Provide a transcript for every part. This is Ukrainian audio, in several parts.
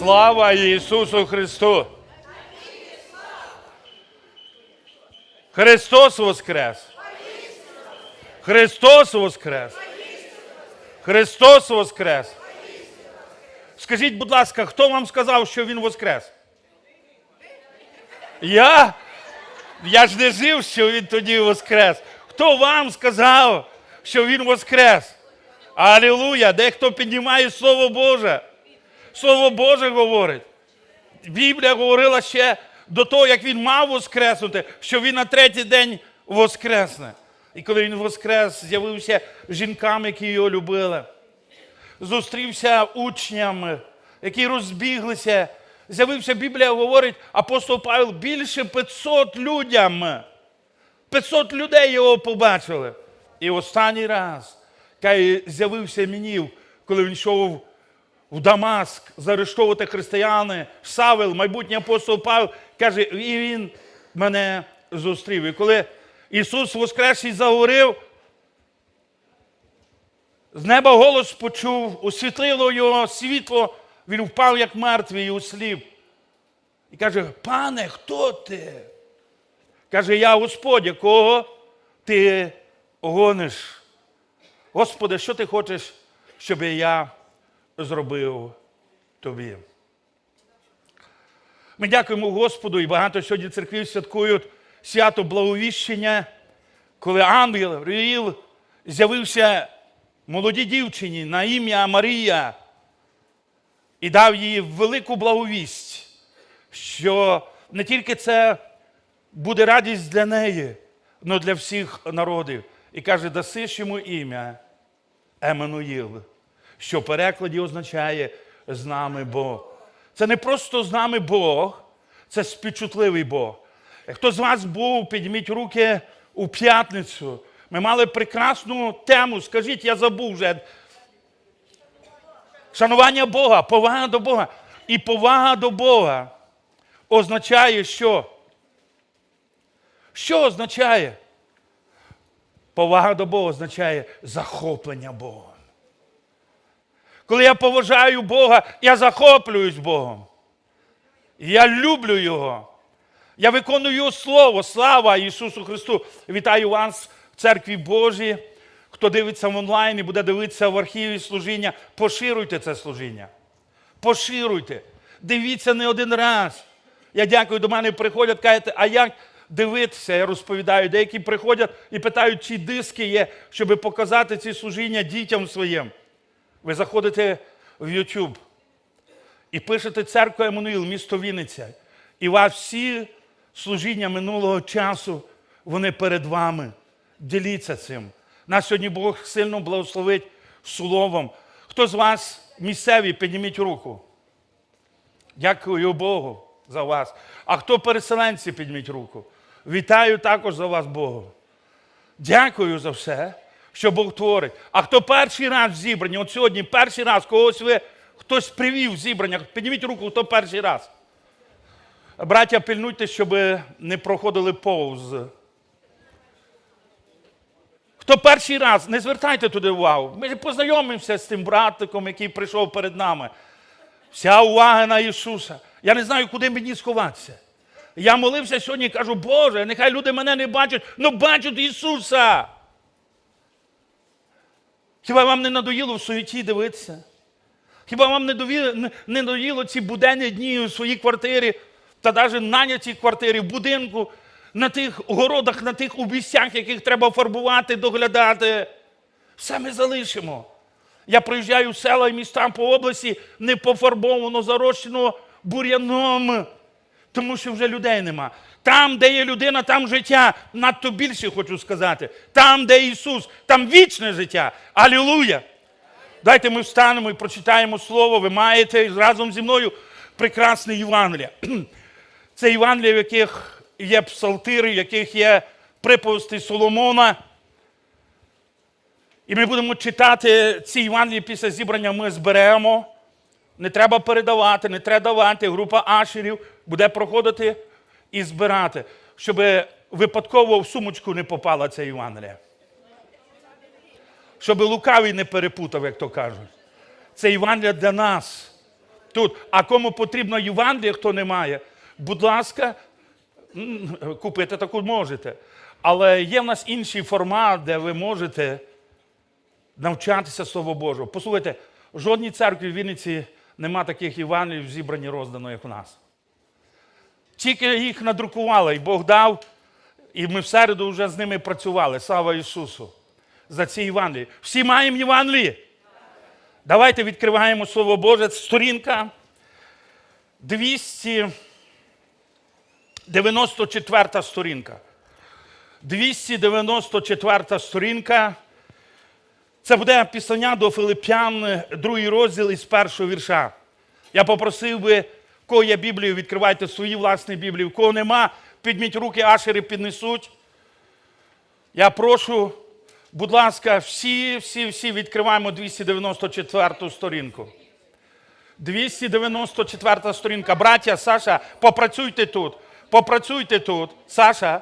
Слава Ісусу Христу! Христос Воскрес! Христос Воскрес! Христос Воскрес! Скажіть, будь ласка, хто вам сказав, що Він Воскрес? Я? Я ж не жив, що Він тоді Воскрес. Хто вам сказав, що Він Воскрес? Алілуя! Дехто піднімає Слово Боже. Слово Боже говорить. Біблія говорила ще до того, як він мав воскреснути, що він на третій день воскресне. І коли він воскрес, з'явився жінкам, які його любили, зустрівся учнями, які розбіглися. З'явився Біблія, говорить, апостол Павел, більше 500 людям. 500 людей його побачили. І останній раз, каже, з'явився мені, коли він йшов в Дамаск заарештовувати християни, Савел, майбутній апостол Павел, каже, і він мене зустрів. І коли Ісус Воскресший заговорив, з неба голос почув, освітлило його світло, він впав як мертвий і услів. І каже: Пане, хто ти? Каже, я Господь, якого ти гониш. Господи, що ти хочеш, щоб я зробив тобі? Ми дякуємо Господу і багато сьогодні церквів святкують свято Благовіщення, коли ангел Гавриїл з'явився молодій дівчині на ім'я Марія і дав їй велику благовість, що не тільки це буде радість для неї, але для всіх народів. І каже, даси йому ім'я Еммануїл, що в перекладі означає з нами Бог. Це не просто з нами Бог, це співчутливий Бог. Хто з вас був, підніміть руки у п'ятницю. Ми мали прекрасну тему. Скажіть, я забув вже. Шанування Бога, повага до Бога. І повага до Бога означає що? Що означає? Повага до Бога означає захоплення Богом. Коли я поважаю Бога, я захоплююсь Богом. Я люблю Його. Я виконую Слово. Слава Ісусу Христу! Вітаю вас в церкві Божій. Хто дивиться в онлайн і буде дивитися в архіві служіння, поширюйте це служіння. Поширюйте. Дивіться не один раз. Я дякую, до мене приходять, кажуть, а як дивитися? Я розповідаю. Деякі приходять і питають, чи диски є, щоб показати ці служіння дітям своїм. Ви заходите в YouTube і пишете церква Еммануїл, місто Вінниця. І вас всі служіння минулого часу, вони перед вами. Діліться цим. Нас сьогодні Бог сильно благословить словом. Хто з вас місцеві, підніміть руку. Дякую Богу за вас. А хто переселенці, підніміть руку. Вітаю також за вас Богу. Дякую за все, що Бог творить. А хто перший раз в зібранні, от сьогодні перший раз, когось ви хтось привів в зібрання, підніміть руку, хто перший раз. Браття, пильнуйте, щоб не проходили повз. Хто перший раз, не звертайте туди увагу. Ми познайомимося з тим братиком, який прийшов перед нами. Вся увага на Ісуса. Я не знаю, куди мені сховатися. Я молився сьогодні і кажу, Боже, нехай люди мене не бачать, але бачать Ісуса. Хіба вам не надоїло в суеті дивитися? Хіба вам не дові- не- надоїло ці буденні дні у своїй квартирі, та навіть нанятій квартирі, в будинку, на тих городах, на тих обіцях, яких треба фарбувати, доглядати? Все ми залишимо. Я приїжджаю в села і міста по області, не пофарбовано, зарощено бур'яном, тому що вже людей нема. Там, де є людина, там життя. Надто більше хочу сказати. Там, де Ісус, там вічне життя. Алілуя! Дайте ми встанемо і прочитаємо слово. Ви маєте разом зі мною прекрасне Євангеліє. Це Євангеліє, в яких є псалтири, в яких є приповісти Соломона. І ми будемо читати ці Євангелії після зібрання ми зберемо. Не треба передавати, не треба давати. Група ашерів буде проходити і збирати, щоб випадково в сумочку не попала ця Євангелія. Щоб лукавий не перепутав, як то кажуть. Це Євангелія для нас. Тут. А кому потрібно Євангеліє, хто не має, будь ласка, купити таку можете. Але є в нас інший формат, де ви можете навчатися Слово Божого. Послухайте, в жодній церкві в Вінниці нема таких Євангелів зібрані роздано, як у нас. Тільки їх надрукували, і Бог дав, і ми в середу вже з ними працювали. Слава Ісусу! За ці Євангелії. Всі маємо Євангелії? Давайте відкриваємо Слово Боже. Сторінка 294 сторінка. 294 сторінка. Це буде пісання до Филип'ян, другий розділ із першого вірша. Я попросив би, кого є Біблію, відкривайте свої власні Біблії. В кого нема, підміть руки, ашери піднесуть. Я прошу, будь ласка, всі, всі, всі відкриваємо 294 сторінку. 294 сторінка. Браття, Саша, попрацюйте тут. Попрацюйте тут. Саша,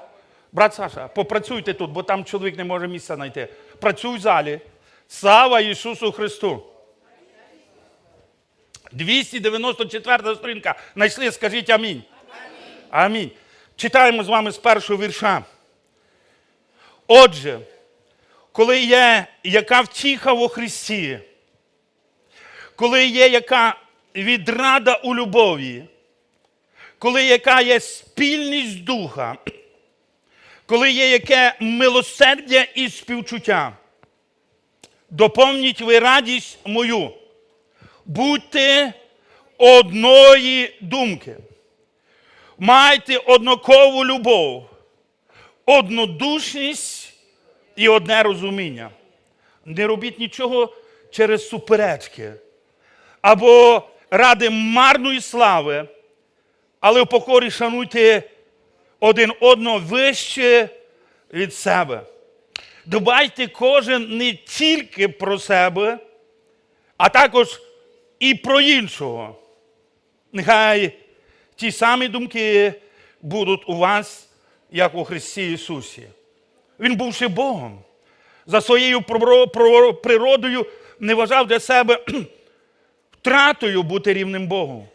брат Саша, попрацюйте тут, бо там чоловік не може місця знайти. Працюй в залі. Слава Ісусу Христу. 294 сторінка. Знайшли, скажіть амінь. Амінь. Читаємо з вами з першого вірша. Отже, коли є яка втіха во Христі, коли є яка відрада у любові, коли яка є спільність духа, коли є яке милосердя і співчуття, доповніть ви радість мою, будьте одної думки, майте однакову любов, однодушність і одне розуміння. Не робіть нічого через суперечки або ради марної слави, але в покорі шануйте один одного вище від себе. Дбайте кожен не тільки про себе, а також і про іншого. Нехай ті самі думки будуть у вас, як у Христі Ісусі. Він бувши Богом, за своєю природою не вважав для себе втратою бути рівним Богу,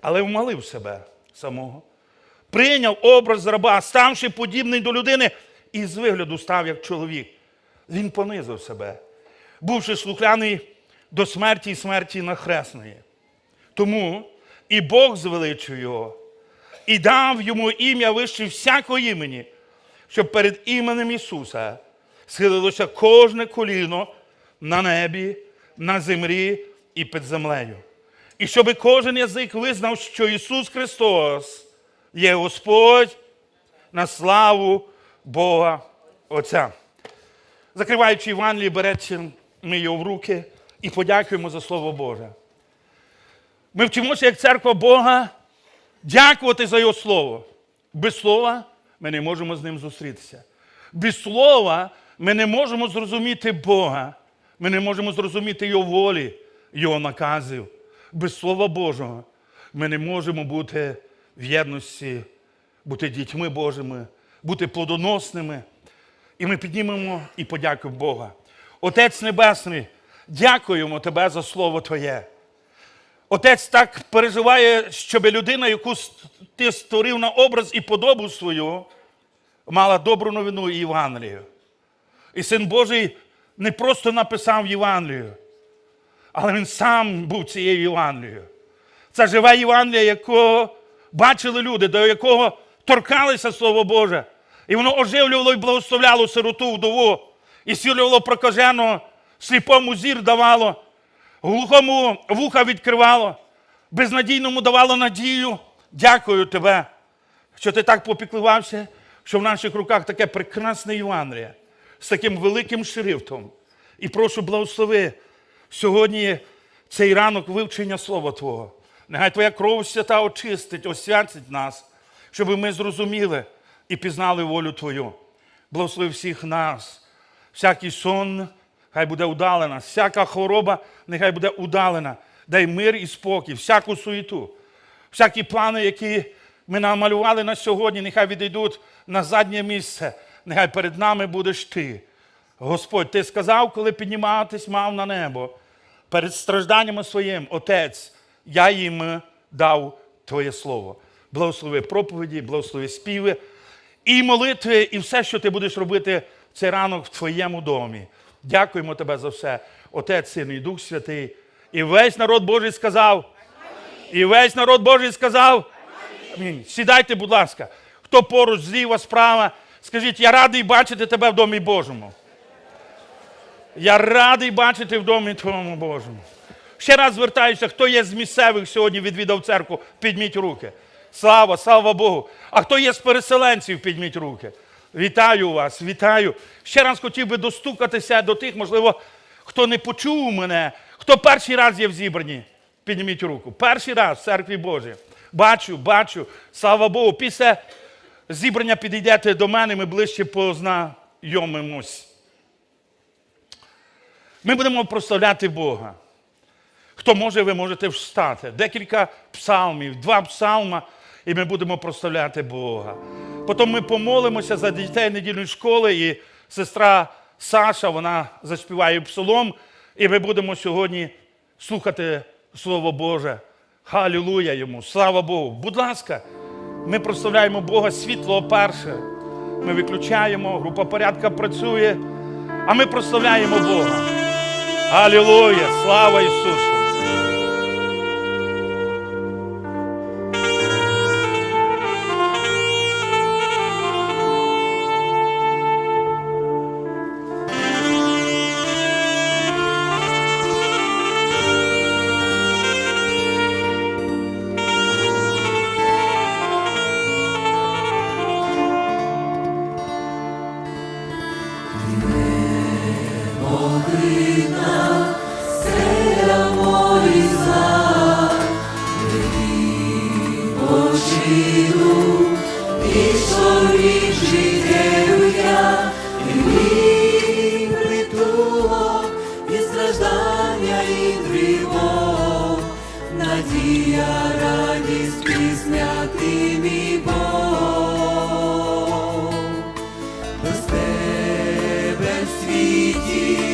але вмалив себе самого. Прийняв образ раба, ставши подібний до людини, і з вигляду став як чоловік. Він понизив себе, бувши слухляний до смерті і смерті нахресної. Тому і Бог звеличив його, і дав йому ім'я вище всякого імені, щоб перед іменем Ісуса схилилося кожне коліно на небі, на землі і під землею. І щоб кожен язик визнав, що Ісус Христос є Господь на славу Бога Отця. Закриваючи Євангеліє, берете ми його в руки і подякуємо за Слово Боже. Ми вчимося, як церква Бога, дякувати за Його Слово. Без слова ми не можемо з ним зустрітися. Без слова ми не можемо зрозуміти Бога. Ми не можемо зрозуміти Його волі, Його наказів. Без Слова Божого ми не можемо бути в єдності, бути дітьми Божими, бути плодоносними. І ми піднімемо і подякуємо Бога. Отець Небесний, дякуємо Тебе за Слово Твоє. Отець так переживає, щоб людина, яку ти створив на образ і подобу свою, мала добру новину і Євангелію. І Син Божий не просто написав Євангелію, але він сам був цією Євангелією. Це живе Євангеліє, якого бачили люди, до якого торкалися Слово Боже. І воно оживлювало і благословляло сироту вдову, і сілювало прокаженого, сліпому зір давало, глухому вуха відкривало, безнадійному давало надію. Дякую тебе, що ти так попіклувався, що в наших руках таке прекрасне Євангеліє з таким великим шрифтом. І прошу благослови сьогодні цей ранок вивчення Слова Твого. Нехай Твоя кров свята очистить, освятить нас, щоб ми зрозуміли і пізнали волю Твою. Благослови всіх нас. Всякий сон, хай буде удалена, всяка хвороба, нехай буде удалена. Дай мир і спокій, всяку суєту, всякі плани, які ми намалювали на сьогодні, нехай відійдуть на заднє місце. Нехай перед нами будеш ти. Господь, ти сказав, коли підніматись мав на небо, перед стражданнями своїм, Отець, я їм дав Твоє Слово. Благослови проповіді, благослови співи і молитви, і все, що ти будеш робити цей ранок в твоєму домі. Дякуємо тебе за все, Отець, Син і Дух Святий. І весь народ Божий сказав. І весь народ Божий сказав. Амінь. Сідайте, будь ласка. Хто поруч зліва, справа, скажіть, я радий бачити тебе в домі Божому. Я радий бачити в домі Твоєму Божому. Ще раз звертаюся, хто є з місцевих сьогодні відвідав церкву, підміть руки. Слава, слава Богу. А хто є з переселенців, підміть руки. Вітаю вас, вітаю. Ще раз хотів би достукатися до тих, можливо, хто не почув мене, хто перший раз є в зібранні. Підніміть руку. Перший раз в церкві Божій. Бачу, бачу. Слава Богу. Після зібрання підійдете до мене, ми ближче познайомимось. Ми будемо прославляти Бога. Хто може, ви можете встати. Декілька псалмів, два псалма, і ми будемо прославляти Бога. Потім ми помолимося за дітей недільної школи, і сестра Саша, вона заспіває псалом, і ми будемо сьогодні слухати Слово Боже. Халілуя йому! Слава Богу! Будь ласка, ми прославляємо Бога світло перше. Ми виключаємо, група порядка працює, а ми прославляємо Бога. Алілуя! Слава Ісусу! Світі я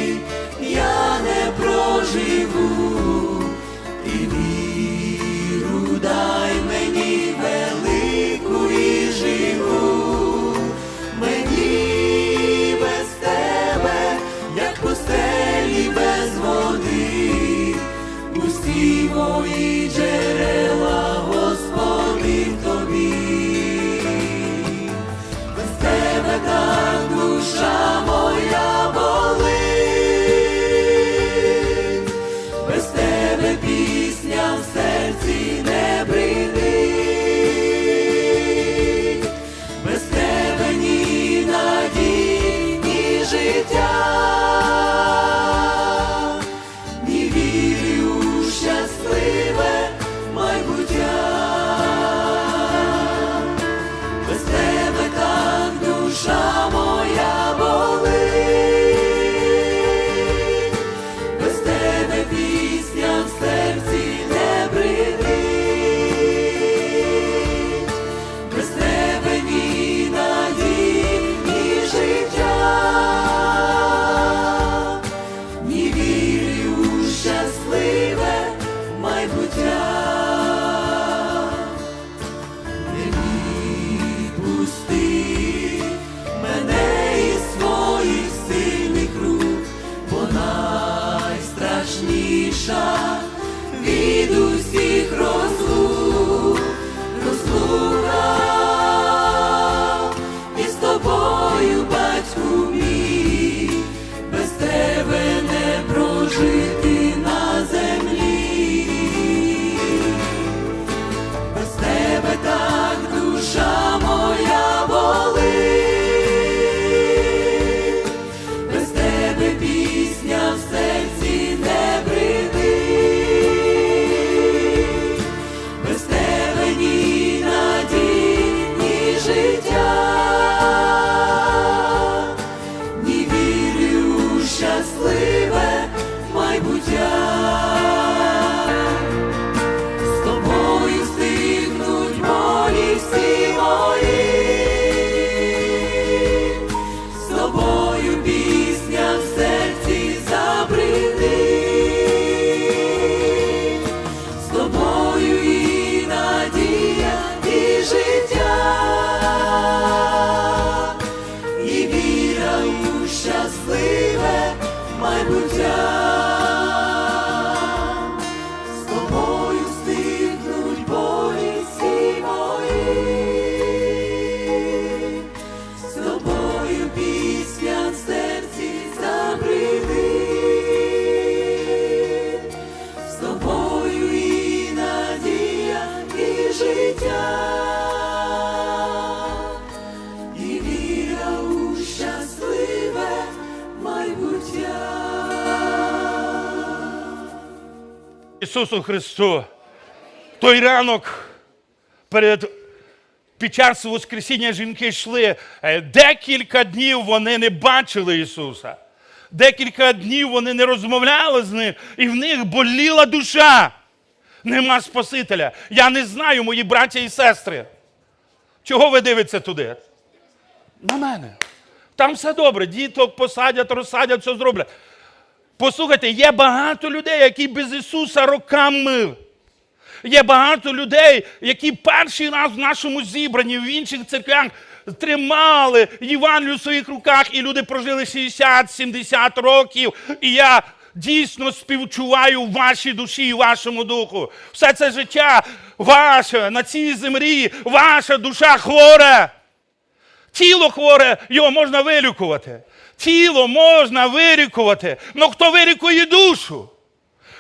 найстрашніша від усіх розлук, Ісусу Христу. Той ранок перед під час Воскресіння жінки йшли. Е, Декілька днів вони не бачили Ісуса. Декілька днів вони не розмовляли з ним, і в них боліла душа. Нема Спасителя. Я не знаю, мої браття і сестри. Чого ви дивитеся туди? На мене. Там все добре. Діток посадять, розсадять, все зроблять. Послухайте, є багато людей, які без Ісуса роками. Є багато людей, які перший раз в нашому зібранні, в інших церквях тримали Євангелію в своїх руках, і люди прожили 60-70 років. І я дійсно співчуваю вашій душі і вашому духу. Все це життя ваше на цій землі, ваша душа хвора. Тіло хворе, його можна вилікувати. Тіло можна вирікувати, але хто вирікує душу?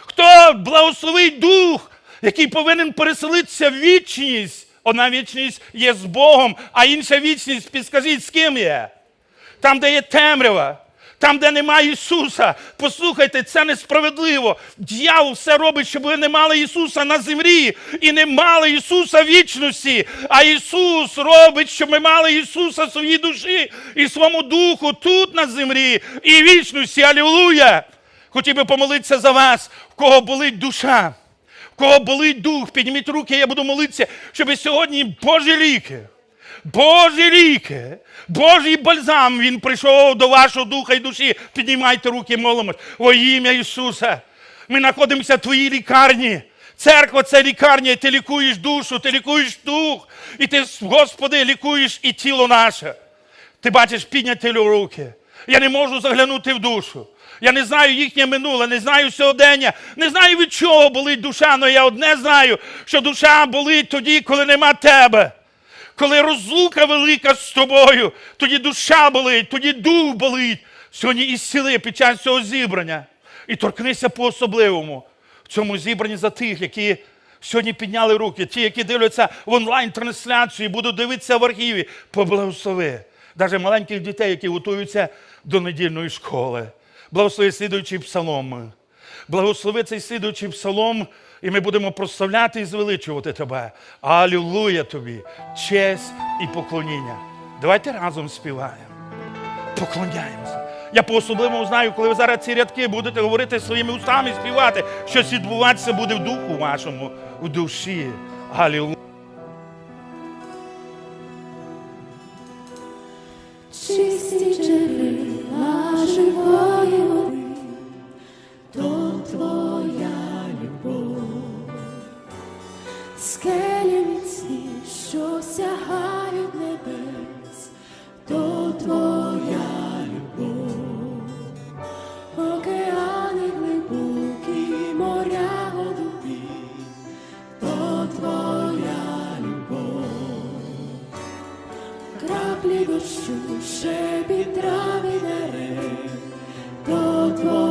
Хто благословить дух, який повинен переселитися в вічність? Одна вічність є з Богом, а інша вічність, підскажіть, з ким є? Там, де є темрява, там, де немає Ісуса. Послухайте, це несправедливо. Дьявол все робить, щоб ви не мали Ісуса на землі і не мали Ісуса в вічності. А Ісус робить, щоб ми мали Ісуса в своїй душі і своєму духу тут на землі і в вічності. Алілуя! Хотів би помолитися за вас, в кого болить душа, в кого болить дух, підніміть руки, я буду молитися, щоб сьогодні Божі ліки. Божі ліки, Божий бальзам, Він прийшов до вашого духа і душі. Піднімайте руки, молимось. Во ім'я Ісуса. Ми знаходимося в твоїй лікарні. Церква це лікарня, і ти лікуєш душу, ти лікуєш дух, і ти, Господи, лікуєш і тіло наше. Ти бачиш підняті руки. Я не можу заглянути в душу. Я не знаю їхнє минуле, не знаю сьогодення, не знаю від чого болить душа, але я одне знаю, що душа болить тоді, коли нема тебе. Коли розлука велика з тобою, тоді душа болить, тоді дух болить. Сьогодні і сили під час цього зібрання. І торкнися по-особливому в цьому зібранні за тих, які сьогодні підняли руки, ті, які дивляться в онлайн-трансляції, будуть дивитися в архіві, поблагослови. Навіть маленьких дітей, які готуються до недільної школи. Благослови слідуючий псалом. Благослови цей слідуючий псалом, і ми будемо прославляти і звеличувати тебе. Алілуя тобі, честь і поклоніння. Давайте разом співаємо. Поклоняємося. Я по-особливому знаю, коли ви зараз ці рядки будете говорити своїми устами, співати, щось відбуватися буде в духу вашому, в душі. Алілуя. То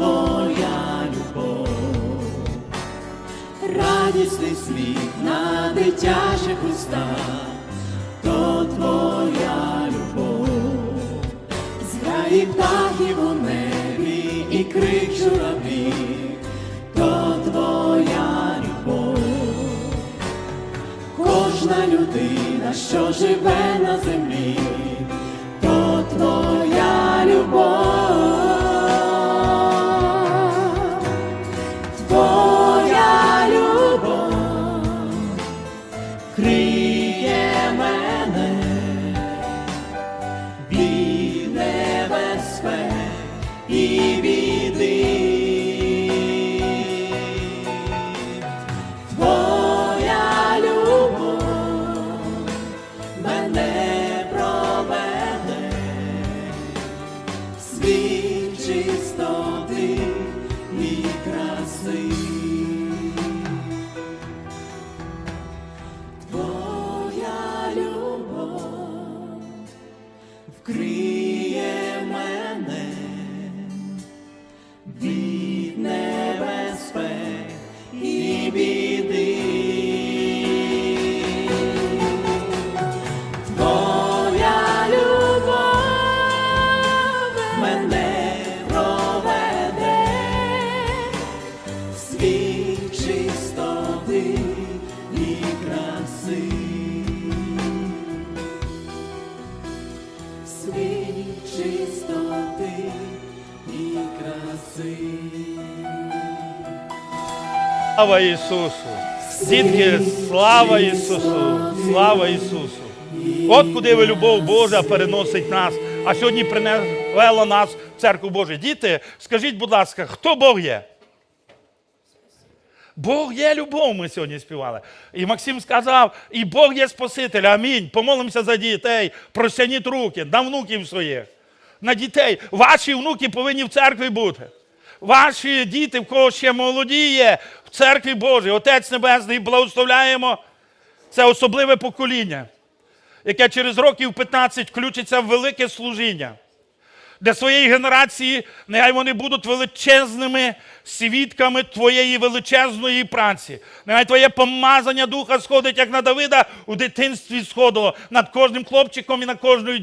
твоя любов. Радісний сміх на дитячих устах, то твоя любов, зграї птахів у небі і крик журавлів, то твоя любов, кожна людина, що живе на землі, то твоя любов. He. Слава Ісусу! Дітки, слава Ісусу! Слава Ісусу! От куди ви любов Божа переносить нас, а сьогодні принесла нас в церкву Божу. Діти, скажіть, будь ласка, хто Бог є? Бог є любов, ми сьогодні співали. І Максим сказав, і Бог є Спаситель. Амінь. Помолимося за дітей, простягніть руки на внуків своїх, на дітей. Ваші внуки повинні в церкві бути. Ваші діти, в кого ще молоді є, в церкві Божій. Отець Небесний, благословляємо. Це особливе покоління, яке через років 15 включиться в велике служіння. Для своєї генерації нехай вони будуть величезними свідками твоєї величезної праці. Нехай твоє помазання духа сходить, як на Давида у дитинстві сходило над кожним хлопчиком і над кожною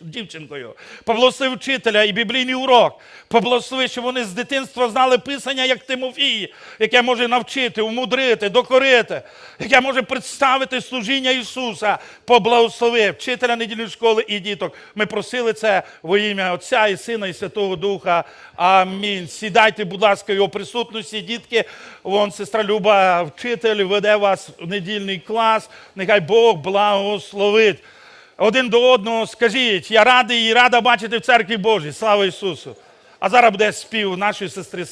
дівчинкою. Поблагослови вчителя і біблійний урок. Поблагослови, щоб вони з дитинства знали писання, як Тимофій, яке може навчити, умудрити, докорити, яке може представити служіння Ісуса. Поблагослови вчителя недільної школи і діток. Ми просили це во ім'я Отця і Сина, і Святого Духа. Амінь. Сідайте, будь ласка, його присутності, дітки. Вон сестра Люба, вчитель, веде вас в недільний клас. Нехай Бог благословить. Один до одного скажіть, я радий і рада бачити в церкві Божій. Слава Ісусу! А зараз буде спів нашої сестри